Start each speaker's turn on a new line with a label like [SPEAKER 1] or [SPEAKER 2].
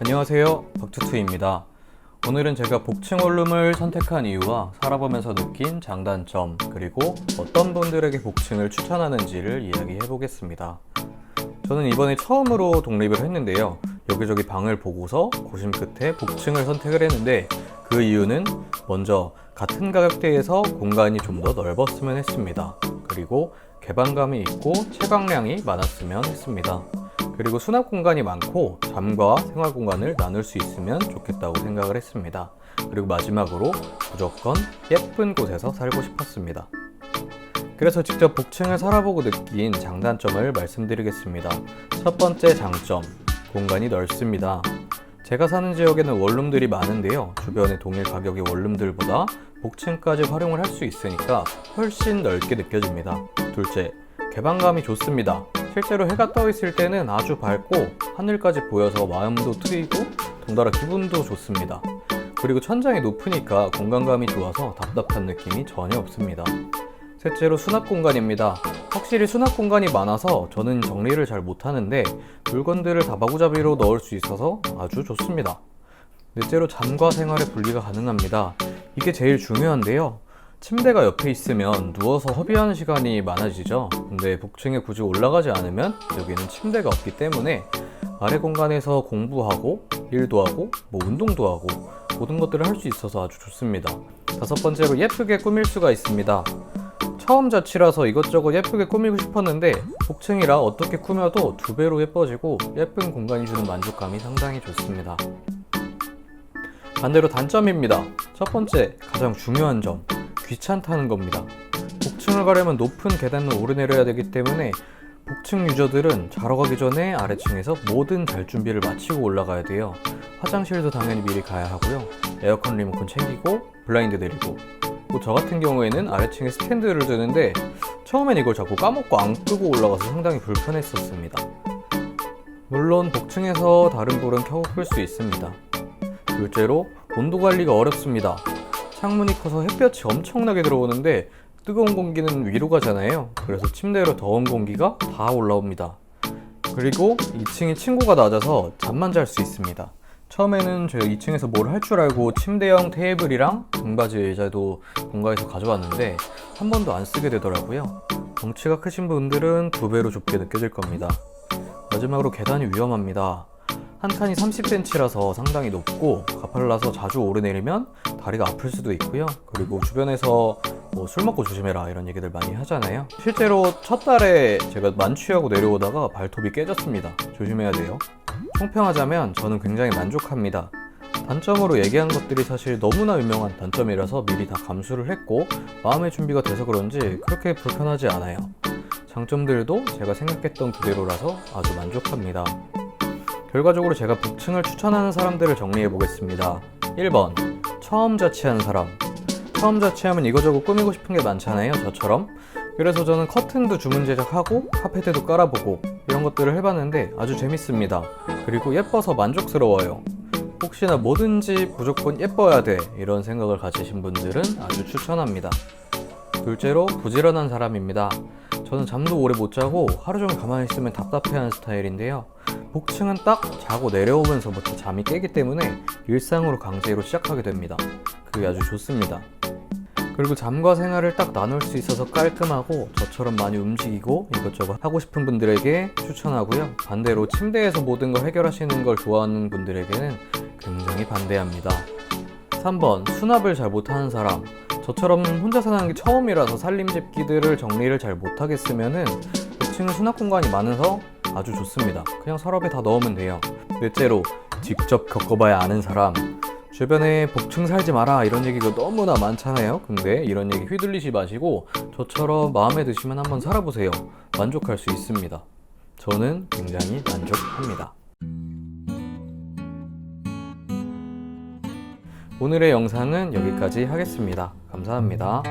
[SPEAKER 1] 안녕하세요. 박투투입니다. 오늘은 제가 복층 원룸을 선택한 이유와 살아보면서 느낀 장단점, 그리고 어떤 분들에게 복층을 추천하는지를 이야기해 보겠습니다. 저는 이번에 처음으로 독립을 했는데요. 여기저기 방을 보고서 고심 끝에 복층을 선택을 했는데 그 이유는 먼저 같은 가격대에서 공간이 좀 더 넓었으면 했습니다. 그리고 개방감이 있고 채광량이 많았으면 했습니다. 그리고 수납 공간이 많고 잠과 생활 공간을 나눌 수 있으면 좋겠다고 생각을 했습니다. 그리고 마지막으로 무조건 예쁜 곳에서 살고 싶었습니다. 그래서 직접 복층을 살아보고 느낀 장단점을 말씀드리겠습니다. 첫 번째 장점, 공간이 넓습니다. 제가 사는 지역에는 원룸들이 많은데요. 주변의 동일 가격의 원룸들보다 복층까지 활용을 할 수 있으니까 훨씬 넓게 느껴집니다. 둘째, 개방감이 좋습니다. 실제로 해가 떠 있을 때는 아주 밝고 하늘까지 보여서 마음도 트이고 덩달아 기분도 좋습니다. 그리고 천장이 높으니까 공간감이 좋아서 답답한 느낌이 전혀 없습니다. 셋째로 수납 공간입니다. 확실히 수납 공간이 많아서 저는 정리를 잘 못하는데 물건들을 다 마구잡이로 넣을 수 있어서 아주 좋습니다. 넷째로 잠과 생활의 분리가 가능합니다. 이게 제일 중요한데요. 침대가 옆에 있으면 누워서 허비하는 시간이 많아지죠. 근데 복층에 굳이 올라가지 않으면 여기는 침대가 없기 때문에 아래 공간에서 공부하고 일도 하고 뭐 운동도 하고 모든 것들을 할 수 있어서 아주 좋습니다. 다섯 번째로 예쁘게 꾸밀 수가 있습니다. 처음 자취라서 이것저것 예쁘게 꾸미고 싶었는데 복층이라 어떻게 꾸며도 두 배로 예뻐지고 예쁜 공간이 주는 만족감이 상당히 좋습니다. 반대로 단점입니다. 첫 번째, 가장 중요한 점, 귀찮다는 겁니다. 복층을 가려면 높은 계단을 오르내려야 되기 때문에 복층 유저들은 자러 가기 전에 아래층에서 모든 잘 준비를 마치고 올라가야 돼요. 화장실도 당연히 미리 가야 하고요. 에어컨 리모컨 챙기고 블라인드 내리고 뭐 저 같은 경우에는 아래층에 스탠드를 두는데 처음엔 이걸 자꾸 까먹고 안 끄고 올라가서 상당히 불편했었습니다. 물론 복층에서 다른 불은 켜고 끌 수 있습니다. 둘째로 온도 관리가 어렵습니다. 창문이 커서 햇볕이 엄청나게 들어오는데 뜨거운 공기는 위로 가잖아요. 그래서 침대로 더운 공기가 다 올라옵니다. 그리고 2층이 층고가 낮아서 잠만 잘 수 있습니다. 처음에는 제가 2층에서 뭘 할 줄 알고 침대형 테이블이랑 등받이 의자도 본가에서 가져왔는데 한 번도 안 쓰게 되더라고요. 덩치가 크신 분들은 두 배로 좁게 느껴질 겁니다. 마지막으로 계단이 위험합니다. 한 칸이 30cm라서 상당히 높고 가팔라서 자주 오르내리면 다리가 아플 수도 있고요. 그리고 주변에서 뭐 술 먹고 조심해라 이런 얘기들 많이 하잖아요. 실제로 첫 달에 제가 만취하고 내려오다가 발톱이 깨졌습니다. 조심해야 돼요. 총평하자면 저는 굉장히 만족합니다. 단점으로 얘기한 것들이 사실 너무나 유명한 단점이라서 미리 다 감수를 했고 마음의 준비가 돼서 그런지 그렇게 불편하지 않아요. 장점들도 제가 생각했던 그대로라서 아주 만족합니다. 결과적으로 제가 복층을 추천하는 사람들을 정리해 보겠습니다. 1번 처음 자취하는 사람. 처음 자취하면 이거저거 꾸미고 싶은 게 많잖아요 저처럼. 그래서 저는 커튼도 주문 제작하고 카페트도 깔아보고 이런 것들을 해봤는데 아주 재밌습니다. 그리고 예뻐서 만족스러워요. 혹시나 뭐든지 무조건 예뻐야 돼 이런 생각을 가지신 분들은 아주 추천합니다. 둘째로 부지런한 사람입니다. 저는 잠도 오래 못 자고 하루 종일 가만히 있으면 답답해하는 스타일인데요 복층은 딱 자고 내려오면서부터 잠이 깨기 때문에 일상으로 강제로 시작하게 됩니다. 그게 아주 좋습니다. 그리고 잠과 생활을 딱 나눌 수 있어서 깔끔하고 저처럼 많이 움직이고 이것저것 하고 싶은 분들에게 추천하고요. 반대로 침대에서 모든 걸 해결하시는 걸 좋아하는 분들에게는 굉장히 반대합니다. 3번 수납을 잘 못하는 사람 저처럼 혼자 사는 게 처음이라서 살림집기들을 정리를 잘 못하겠으면은 복층은 수납 공간이 많아서 아주 좋습니다. 그냥 서랍에 다 넣으면 돼요. 넷째로 직접 겪어봐야 아는 사람. 주변에 복층 살지 마라 이런 얘기가 너무나 많잖아요. 근데 이런 얘기 휘둘리지 마시고 저처럼 마음에 드시면 한번 살아보세요. 만족할 수 있습니다. 저는 굉장히 만족합니다. 오늘의 영상은 여기까지 하겠습니다. 감사합니다.